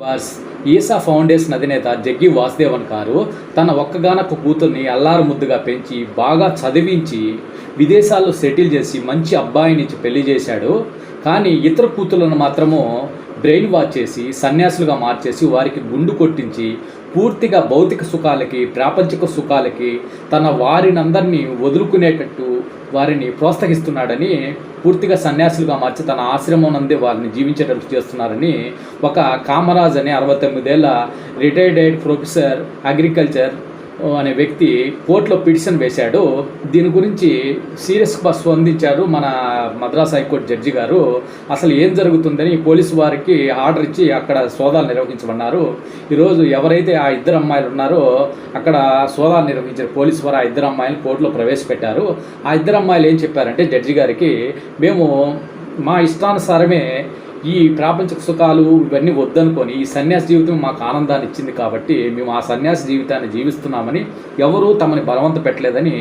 Was Isa foundation అధినేత జగ్గి వాసుదేవన్ గారు తన ఒక్కగానొక్క కూతుర్ని అల్లారు ముద్దుగా పెంచి బాగా చదివించి విదేశాల్లో సెటిల్ చేసి మంచి అబ్బాయినిచ్చి పెళ్ళి చేశాడు. కానీ ఇతర కూతుర్లను మాత్రము బ్రెయిన్ వాష్ చేసి సన్యాసులుగా మార్చేసి వారికి గుండు కొట్టించి పూర్తిగా భౌతిక సుఖాలకి ప్రాపంచిక సుఖాలకి తన వారినందరినీ వదులుకునేటట్టు వారిని ప్రోత్సహిస్తున్నాడని పూర్తిగా సన్యాసులుగా మార్చి తన ఆశ్రమం నందే వారిని జీవించేటట్టు చేస్తున్నారని ఒక కామరాజ్ అనే అరవై తొమ్మిదేళ్ళ రిటైర్డ్ ప్రొఫెసర్ అగ్రికల్చర్ అనే వ్యక్తి కోర్టులో పిటిషన్ వేశాడు. దీని గురించి సీరియస్గా స్పందించారు మన మద్రాస్ హైకోర్టు జడ్జి గారు. అసలు ఏం జరుగుతుందని పోలీసు వారికి ఆర్డర్ ఇచ్చి అక్కడ సోదాలు నిర్వహించమన్నారు. ఈరోజు ఎవరైతే ఆ ఇద్దరు అమ్మాయిలు ఉన్నారో అక్కడ సోదాలు నిర్వహించిన పోలీసు వారు ఆ ఇద్దరు అమ్మాయిలు కోర్టులో ప్రవేశపెట్టారు. ఆ ఇద్దరు అమ్మాయిలు ఏం చెప్పారంటే జడ్జి గారికి మేము మా ఇష్టానుసారమే ఈ ప్రాపంచిక సుఖాలు ఇవన్నీ వద్దనుకొని ఈ సన్యాస జీవితం మాకు ఆనందాన్ని ఇచ్చింది కాబట్టి మేము ఆ సన్యాస జీవితాన్ని జీవిస్తున్నామని ఎవరూ తమని బలవంత పెట్టలేదని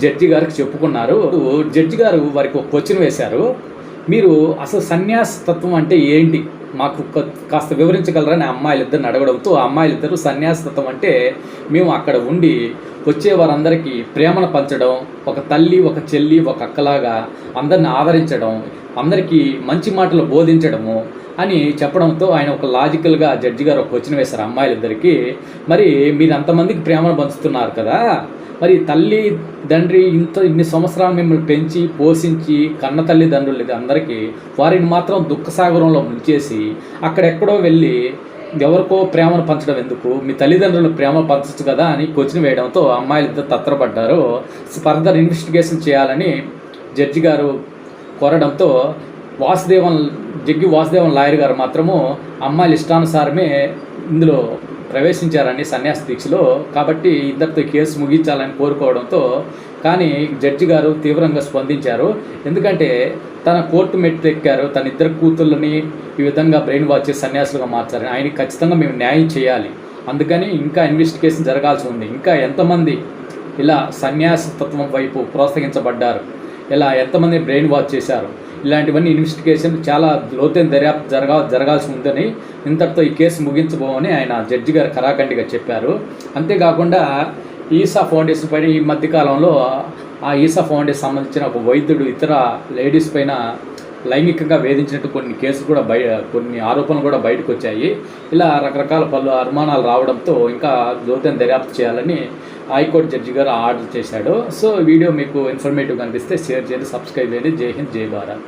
జడ్జి గారికి చెప్పుకున్నారు. జడ్జి గారు వారికి ఒక క్వశ్చన్ వేశారు. మీరు అసలు సన్యాస తత్వం అంటే ఏంటి? మాకు కాస్త వివరించగలరని అమ్మాయిలిద్దరిని అడగడంతో ఆ అమ్మాయిలు ఇద్దరు సన్యాసతత్వం అంటే మేము అక్కడ ఉండి వచ్చే వారందరికీ ప్రేమను పంచడం ఒక తల్లి ఒక చెల్లి ఒక అక్కలాగా అందరిని ఆదరించడం అందరికీ మంచి మాటలు బోధించడము అని చెప్పడంతో ఆయన ఒక లాజికల్గా జడ్జి గారు ఒక క్వశ్చన్ వేశారు అమ్మాయిలిద్దరికీ. మరి మీరు అంతమందికి ప్రేమను పంచుతున్నారు కదా? మరి తల్లి తండ్రి ఇంత ఇన్ని సంవత్సరాలు మిమ్మల్ని పెంచి పోషించి కన్న తల్లిదండ్రులు అందరికీ వారిని మాత్రం దుఃఖసాగరంలో ముంచేసి అక్కడెక్కడో వెళ్ళి ఎవరికో ప్రేమను పంచడం ఎందుకు? మీ తల్లిదండ్రులు ప్రేమ పంచచ్చు కదా అని క్వశ్చన్ వేయడంతో అమ్మాయిలు ఇద్దరు తత్తరపడ్డారు. ఫర్దర్ ఇన్వెస్టిగేషన్ చేయాలని జడ్జి గారు కోరడంతో వాసుదేవన్ జగ్గి వాసుదేవన్ లాయర్ గారు మాత్రము అమ్మాయిల ఇష్టానుసారమే ఇందులో ప్రవేశించారని సన్యాసి దీక్షలో. కాబట్టి ఇద్దరితో కేసు ముగించాలని కోరుకోవడంతో కానీ జడ్జి గారు తీవ్రంగా స్పందించారు. ఎందుకంటే తన కోర్టు మెట్లు ఎక్కారు తన ఇద్దరు కూతుళ్ళని ఈ విధంగా బ్రెయిన్ వాచ్ చేసి సన్యాసులుగా మార్చారని ఆయనకి ఖచ్చితంగా మేము న్యాయం చేయాలి. అందుకని ఇంకా ఇన్వెస్టిగేషన్ జరగాల్సి ఉంది. ఇంకా ఎంతమంది ఇలా సన్యాసతత్వం వైపు ప్రోత్సహించబడ్డారు? ఇలా ఎంతమంది బ్రెయిన్ వాచ్ చేశారు? ఇలాంటివన్నీ ఇన్వెస్టిగేషన్ చాలా లోతైన దర్యాప్తు జరగా జరగాల్సి ఉందని ఇంతటితో ఈ కేసు ముగించబోమని ఆయన జడ్జి గారు కరాఖండిగా చెప్పారు. అంతేకాకుండా ఈసా ఫౌండేషన్ పైన ఈ మధ్యకాలంలో ఆ ఈసా ఫౌండేషన్ సంబంధించిన ఒక వైద్యుడు ఇతర లేడీస్ పైన లైంగికంగా వేధించినట్టు కొన్ని కేసులు కూడా బయ కొన్ని ఆరోపణలు కూడా బయటకు వచ్చాయి ఇలా రకరకాల పలు అనుమానాలు రావడంతో ఇంకా లోతైన దర్యాప్తు చేయాలని హైకోర్టు జడ్జి గారు ఆర్డర్ చేశాడు. సో వీడియో మీకు ఇన్ఫర్మేటివ్ కనిపిస్తే షేర్ చేయండి సబ్స్క్రైబ్ చేయండి. జై హింద్ జై భారత్.